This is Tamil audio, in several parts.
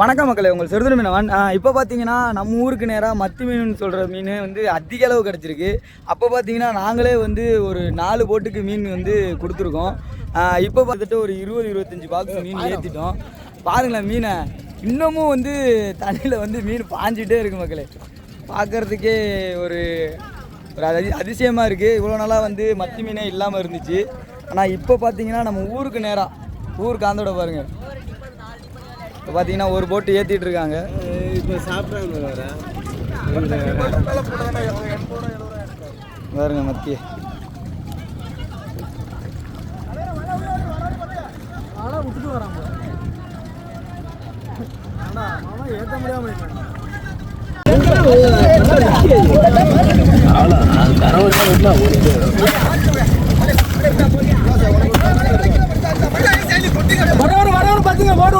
வணக்கம் மக்களே உங்கள் செருதுல மீனவன் இப்போ பார்த்தீங்கன்னா நம்ம ஊருக்கு நேராக மத்தி மீன் சொல்கிற மீன் வந்து அதிக அளவு கிடச்சிருக்கு. அப்போ பார்த்தீங்கன்னா நாங்களே வந்து ஒரு நாலு போட்டுக்கு மீன் வந்து கொடுத்துருக்கோம். இப்போ பார்த்துட்டு ஒரு இருபது இருபத்தஞ்சி பாக்ஸ் மீன் ஏற்றிட்டோம் பாருங்களேன் மீனை. இன்னமும் வந்து தண்ணியில் வந்து மீன் பாஞ்சிட்டே இருக்கு மக்களே. பார்க்குறதுக்கே ஒரு ஒரு அதி அதிசயமாக இருக்குது இவ்வளோ நாளாக வந்து மத்தி மீனே இல்லாமல் இருந்துச்சு. ஆனால் இப்போ பார்த்தீங்கன்னா நம்ம ஊருக்கு நேராக ஊர் காந்தோட பாருங்கள் இப்போ பார்த்தீங்கன்னா ஒரு போட்டு ஏற்றிட்டு இருக்காங்க. இப்போ சாப்பிட்றாங்க பாருங்க மத்திய விட்டுட்டு வராங்க ஏற்ற முடியாமல் வரவர் வரவர் பார்த்துங்க போட்டு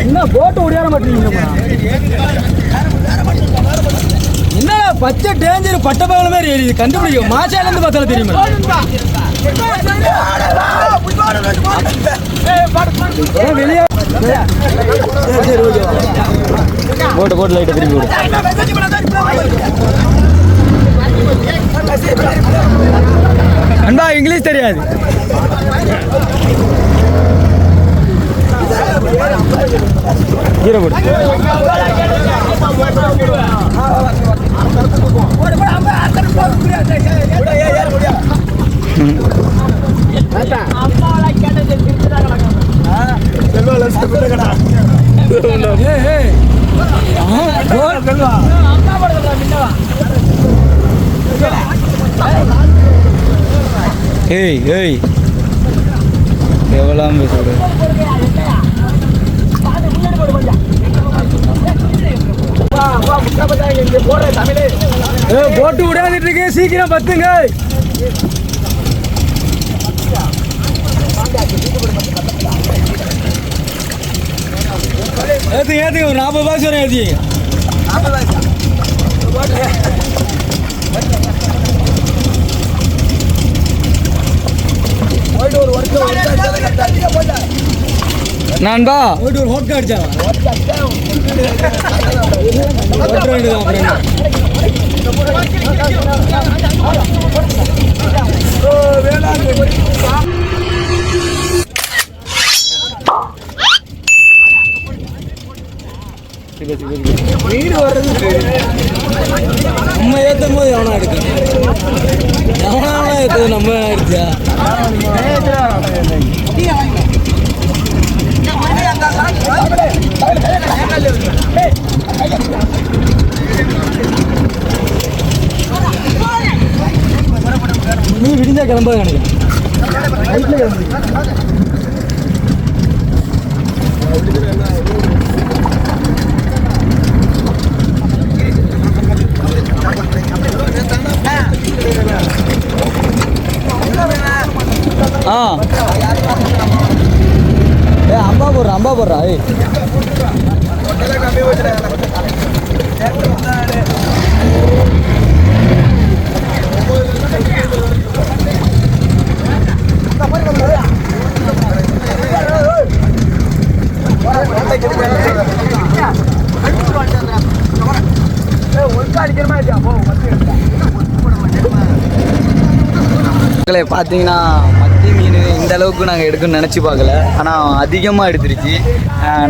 என்ன போட்டு ஓடியார மாட்டீங்கம்மா என்ன பச்சை டேஞ்சர் பட்ட பகல மாதிரி கண்டுபிடிக்கும் மாசாலேருந்து பார்த்தாலும் தெரியுமா? போட்டு போட்டு லைட்டை திருப்பி விடு அன்பா இங்கிலீஷ் தெரியாது. கீரை போடு ஏய், ஏய். ஆ, போ- ஏய் ஏய். எவ்வளோ பேசுறது போட்டு விடாதிட்டு இருக்கு சீக்கிரம் பத்துங்க. ஏத்து ஏத்து ஒரு நாற்பது பாய்ச்சி வரும் நாற்பது நான்பா நண்பா. ஒரு ஹோட்கா அடிச்சா வீடு வர்றது நம்ம ஏற்றும் போது எவனா எடுக்கணும்? எவனா ஏற்றது நம்ம ஆயிடுச்சா நீ விடிஞ்சா கிளம்பாது நினைக்கிறேன் நைட்ல கிளம்பு ஆ ஏ அம்பா போடுறா அம்பா போடுறா ஏய் பார்த்தீங்கன்னா மத்தி மீன் இந்த அளவுக்கு நாங்கள் எடுக்கணும்னு நினச்சி பார்க்கல. ஆனால் அதிகமாக எடுத்துருச்சு.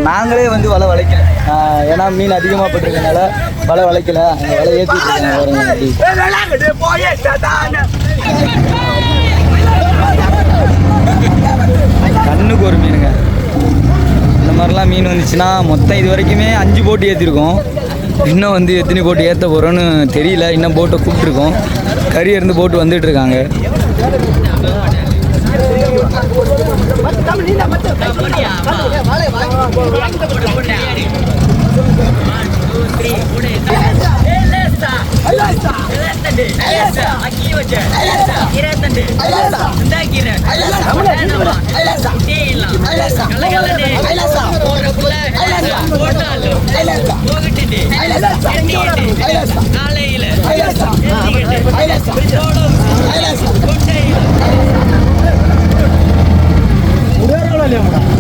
நாங்களே வந்து வலை வளைக்கல. ஏன்னா மீன் அதிகமாக போட்டிருக்கனால வலை வளைக்கல. அந்த வலை ஏற்றிட்டு கண்ணுக்கு ஒரு மீனுங்க. இந்த மாதிரிலாம் மீன் வந்துச்சுன்னா மொத்தம் இது வரைக்குமே அஞ்சு போட்டு ஏற்றிருக்கோம் இன்னும் வந்து எத்தனை போட்டு ஏற்ற போகிறோன்னு தெரியல இன்னும் போட்டை கூப்பிட்ருக்கோம் கறி இருந்து போட்டு வந்துட்டு இருக்காங்க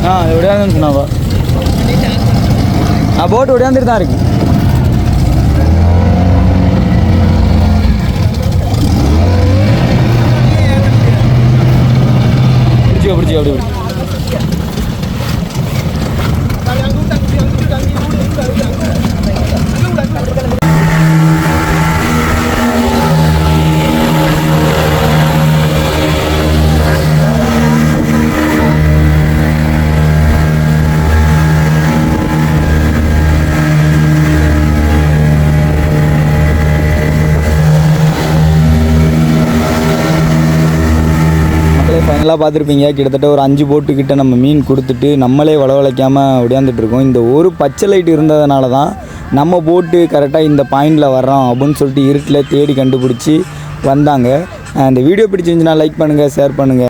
ஆ அது விடையாந்துன்னு சொன்னாவா ஆ போட்டு விடையாந்துட்டு தான் இருக்கு. Dobrý díl, dobrý. மக்களே பார்த்துருப்பீங்க. கிட்டத்தட்ட ஒரு அஞ்சு போட்டுக்கிட்ட நம்ம மீன் கொடுத்துட்டு நம்மளே வளவழைக்காமல் ஒடியாந்துட்டு இருக்கோம். இந்த ஒரு பச்சை லைட் இருந்ததுனால தான் நம்ம போட்டு கரெக்டாக இந்த பாயிண்டில் வர்றோம் அப்படின்னு சொல்லிட்டு இருட்டில் தேடி கண்டுபிடிச்சி வந்தாங்க. இந்த வீடியோ பிடிச்சிருந்துச்சுன்னா லைக் பண்ணுங்கள் ஷேர் பண்ணுங்கள்